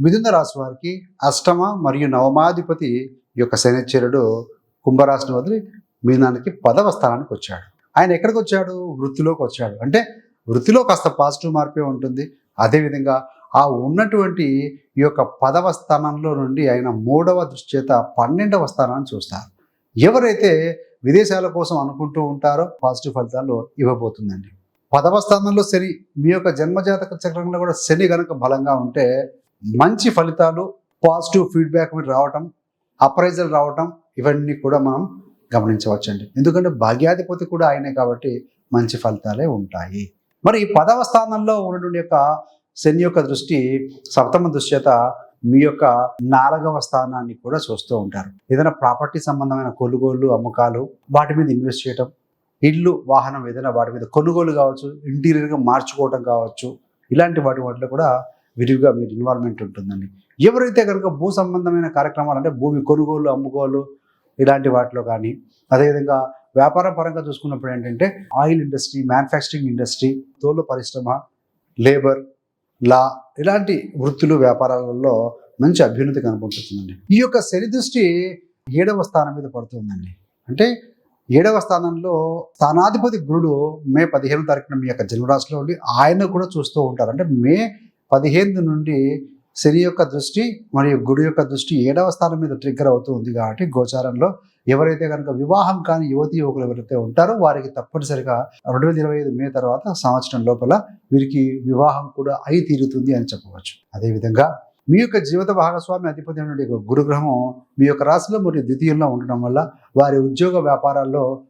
మిథున రాశి వారికి అష్టమ మరియు నవమాధిపతి ఈ యొక్క శనిచరుడు కుంభరాశిని వదిలి మీనానికి పదవ స్థానానికి వచ్చాడు. ఆయన ఎక్కడికి వచ్చాడు? వృత్తిలోకి వచ్చాడు. అంటే వృత్తిలో కాస్త పాజిటివ్ మార్పే ఉంటుంది. అదేవిధంగా ఆ ఉన్నటువంటి ఈ యొక్క పదవ స్థానంలో నుండి ఆయన మూడవ దృష్టి చేత పన్నెండవ స్థానాన్ని చూస్తారు. ఎవరైతే విదేశాల కోసం అనుకుంటూ ఉంటారో పాజిటివ్ ఫలితాలు ఇవ్వబోతుందండి. పదవ స్థానంలో శని మీ యొక్క జన్మజాతక చక్రంలో కూడా శని గనక బలంగా ఉంటే మంచి ఫలితాలు పాజిటివ్ ఫీడ్బ్యాక్ మీద రావటం అప్రైజల్ రావటం ఇవన్నీ కూడా మనం గమనించవచ్చండి. ఎందుకంటే భాగ్యాధిపతి కూడా ఆయనే కాబట్టి మంచి ఫలితాలే ఉంటాయి. మరి ఈ పదవ స్థానంలో ఉన్నటువంటి యొక్క శని యొక్క దృష్టి సప్తమ దృశ్యత మీ యొక్క నాలుగవ స్థానాన్ని కూడా చూస్తూ ఉంటారు. ఏదైనా ప్రాపర్టీ సంబంధమైన కొనుగోలు అమ్మకాలు వాటి మీద ఇన్వెస్ట్ చేయటం ఇల్లు వాహనం ఏదైనా వాటి మీద కొనుగోలు కావచ్చు ఇంటీరియర్గా మార్చుకోవటం కావచ్చు ఇలాంటి వాటి వాటిలో కూడా విరివిగా మీరు ఇన్వాల్వ్మెంట్ ఉంటుందండి. ఎవరైతే కనుక భూ సంబంధమైన కార్యక్రమాలు అంటే భూమి కొనుగోలు అమ్ముకోలు ఇలాంటి వాటిలో కానీ అదేవిధంగా వ్యాపార పరంగా చూసుకున్నప్పుడు ఏంటంటే ఆయిల్ ఇండస్ట్రీ మ్యానుఫ్యాక్చరింగ్ ఇండస్ట్రీ తోలు పరిశ్రమ లేబర్ లా ఇలాంటి వృత్తులు వ్యాపారాలలో మంచి అభ్యున్నతి కనబడుతుందండి ఈ యొక్క శని దృష్టి ఏడవ స్థానం మీద పడుతుందండి. అంటే ఏడవ స్థానంలో స్థానాధిపతి గురుడు మే పదిహేను తారీఖున మీ యొక్క జన్మరాశిలో ఉండి ఆయన కూడా చూస్తూ ఉంటారు. అంటే మే పదిహేను నుండి శని యొక్క దృష్టి మరియు గుడి యొక్క దృష్టి ఏడవ స్థానం మీద ట్రిగ్గర్ అవుతూ ఉంది కాబట్టి గోచారంలో ఎవరైతే కనుక వివాహం కాని యువతి యువకులు ఎవరైతే ఉంటారో వారికి తప్పనిసరిగా రెండు వేల ఇరవై ఐదు మే తర్వాత సంవత్సరం లోపల వీరికి వివాహం కూడా అయి తీరుతుంది అని చెప్పవచ్చు. అదేవిధంగా మీ యొక్క జీవిత భాగస్వామి అధిపతి అయినటువంటి గురుగ్రహం మీ యొక్క రాశిలో మరియు ద్వితీయంలో ఉండడం వల్ల వారి ఉద్యోగ వ్యాపారాల్లో